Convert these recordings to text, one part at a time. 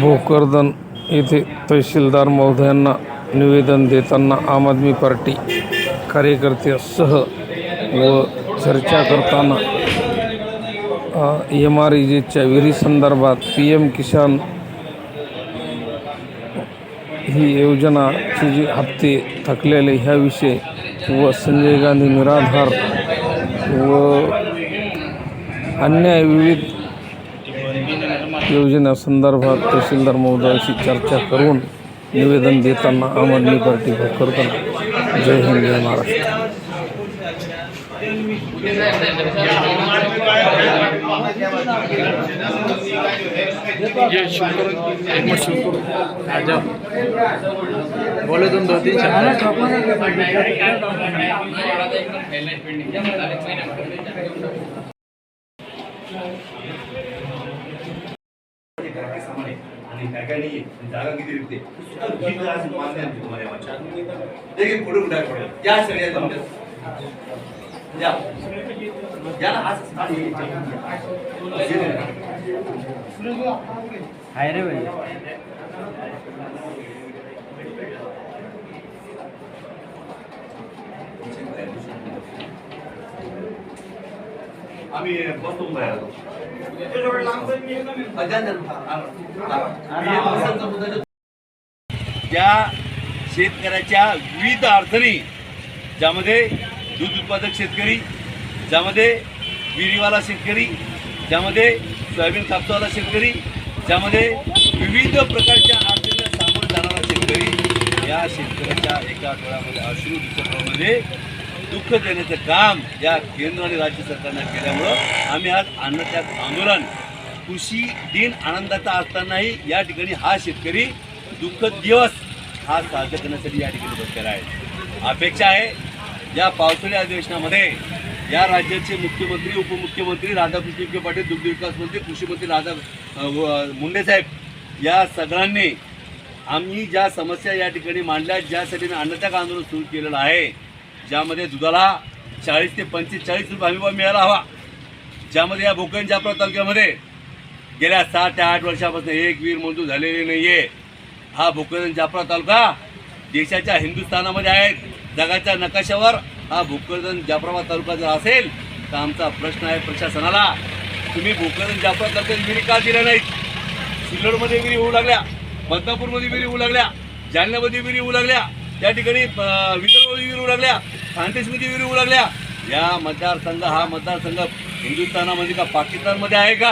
भोकरदन येथे तहसीलदार महोदयांना निवेदन देताना आम आदमी पार्टी कार्यकर्त्यासह व चर्चा करताना एम आर इजेच्या विहिरीसंदर्भात पी एम किसान ही योजनाचे जे हप्ते थकलेले ह्याविषयी व संजय गांधी निराधार व अन्य विविध योजनेसंदर्भात तहसीलदार महोदयाशी चर्चा करून निवेदन देताना आम आदमी पार्टी करताना जय हिंद जय महाराष्ट्र. बोले शुरू करो एक मिनट तुम दो तीन शब्द आणि काय काय नाहीये. जागा किती रिक्त आहे? तुम्हाला या देखील सगळ्या जमल्या या हाय रे आम्ही देतो. त्या शेतकऱ्याच्या विविध अडचणी ज्यामध्ये दूध उत्पादक शेतकरी ज्यामध्ये विहिरीवाला शेतकरी ज्यामध्ये सोयाबीन कापसावाला शेतकरी ज्यामध्ये विविध प्रकारच्या अडचणीला सामोरं जाणारा शेतकरी या शेतकऱ्याच्या एका डोळ्यामध्ये अश्रू दुसऱ्या दुःख देण्याचं काम या केंद्र आणि राज्य सरकारनं केल्यामुळं आम्ही आज अन्नत्याग आंदोलन कृषी दिन आनंदाचा असतानाही या ठिकाणी हा शेतकरी दुःख दिवस हा साजरा करण्यासाठी या ठिकाणी बसलेला आहे. अपेक्षा आहे या पावसाळी अधिवेशनामध्ये या राज्याचे मुख्यमंत्री उपमुख्यमंत्री राधाकृष्ण विखे पाटील दुग्धविकास मंत्री कृषी मंत्री राधा मुंडे साहेब या सगळ्यांनी आम्ही ज्या समस्या या ठिकाणी मांडल्या ज्यासाठी मी अन्नत्याग आंदोलन सुरू केलेलं आहे ज्यामध्ये दुधाला चाळीस ते पंचेचाळीस रुपये हमीभाव मिळायला हवा. ज्यामध्ये या भोकन जाफरा तालुक्यामध्ये गेल्या सात ते आठ वर्षापासून एक वीर मंजूर झालेली नाहीये. हा भोकरदन जाफरा तालुका देशाच्या हिंदुस्थानामध्ये आहे. जगाच्या नकाशावर हा भोकरदन जाफराबाद तालुका जर असेल तर आमचा प्रश्न आहे प्रशासनाला तुम्ही भोकरदन जाफरा तालुक्यात विहिरी का दिल्या नाहीत? सिल्लोडमध्ये विहिरी होऊ लागल्या बदनापूरमध्ये विहिरी होऊ लागल्या जालन्यामध्ये विहिरी होऊ लागल्या त्या ठिकाणी अं, विदर्भमध्ये विहिरी होऊ लागल्या. खानदेशमध्ये विहिरी होऊ लागल्या या मतदारसंघ हा मतदारसंघ हिंदुस्थानामध्ये का पाकिस्तानमध्ये आहे का?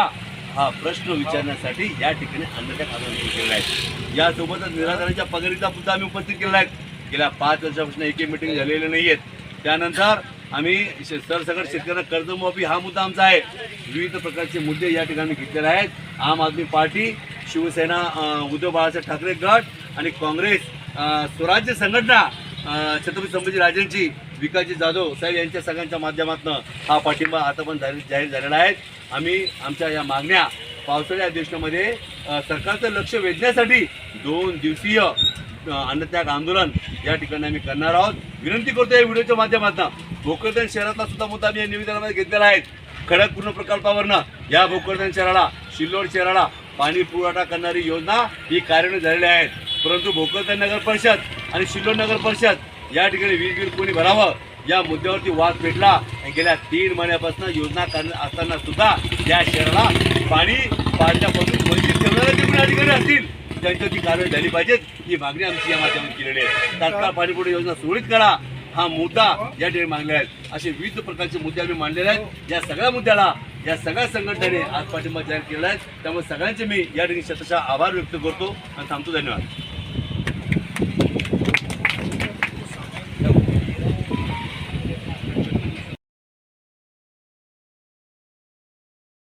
हा प्रश्न विचारण्यासाठी या ठिकाणी अन्नत्याग आंदोलन केलेला आहे. यासोबतच निराधाराच्या पगारीचा मुद्दा आम्ही उपस्थित केलेला आहे. गेल्या पाच वर्षापासून एकही मिटिंग झालेली नाही आहेत त्यानंतर आम्ही शे- सरसकट शेतकऱ्यांना कर्जमाफी हा मुद्दा आमचा आहे. विविध प्रकारचे मुद्दे या ठिकाणी घेतलेले आहेत. आम आदमी पार्टी शिवसेना उद्धव बाळासाहेब ठाकरे गट आणि काँग्रेस स्वराज्य संघटना छत्रपती संभाजी राजेंची विकासजी जाधव साहेब यांच्या सगळ्यांच्या माध्यमातून हा पाठिंबा आता पण जाहीर जाहीर झालेला आहे. आम्ही आमच्या या मागण्या पावसाळी अधिवेशनामध्ये सरकारचं लक्ष वेधण्यासाठी दोन दिवसीय अन्नत्याग आंदोलन या ठिकाणी आम्ही करणार आहोत. विनंती करतो या व्हिडिओच्या माध्यमातून. भोकरदन शहरातला सुद्धा मुद्दा आम्ही या निवेदनामध्ये घेतलेला आहे. खडकपूर्ण प्रकल्पावरनं या भोकरदन शहराला शिल्लोड शहराला पाणी पुरवठा करणारी योजना ही कार्यान्वित झालेली आहे. परंतु भोकरदन नगर परिषद आणि शिल्लोड नगर परिषद या ठिकाणी वीज बिल कोणी भरावं? या मुद्द्यावरती वाद पेटला. आणि गेल्या तीन महिन्यापासून योजना करण्यात असताना सुद्धा या शहराला पाणी पाण्यापासून वंचित ठेवणारे जे कोणी अधिकारी असतील त्यांच्या ती कारवाई झाली पाहिजेत ही मागणी आमची या माध्यमातून केलेली आहे. तात्काळ पाणीपुरवठा योजना सुरळीत करा. हा मुद्दा या ठिकाणी मांडले आहेत असे विविध प्रकारचे मुद्दे आम्ही मांडलेले आहेत. या सगळ्या मुद्द्याला या सगळ्या संघटनेने आज पाठिंबा जाहीर केला आहे. त्यामुळे सगळ्यांचे मी या ठिकाणी शतशः आभार व्यक्त करतो. आणि थांबतो. धन्यवाद.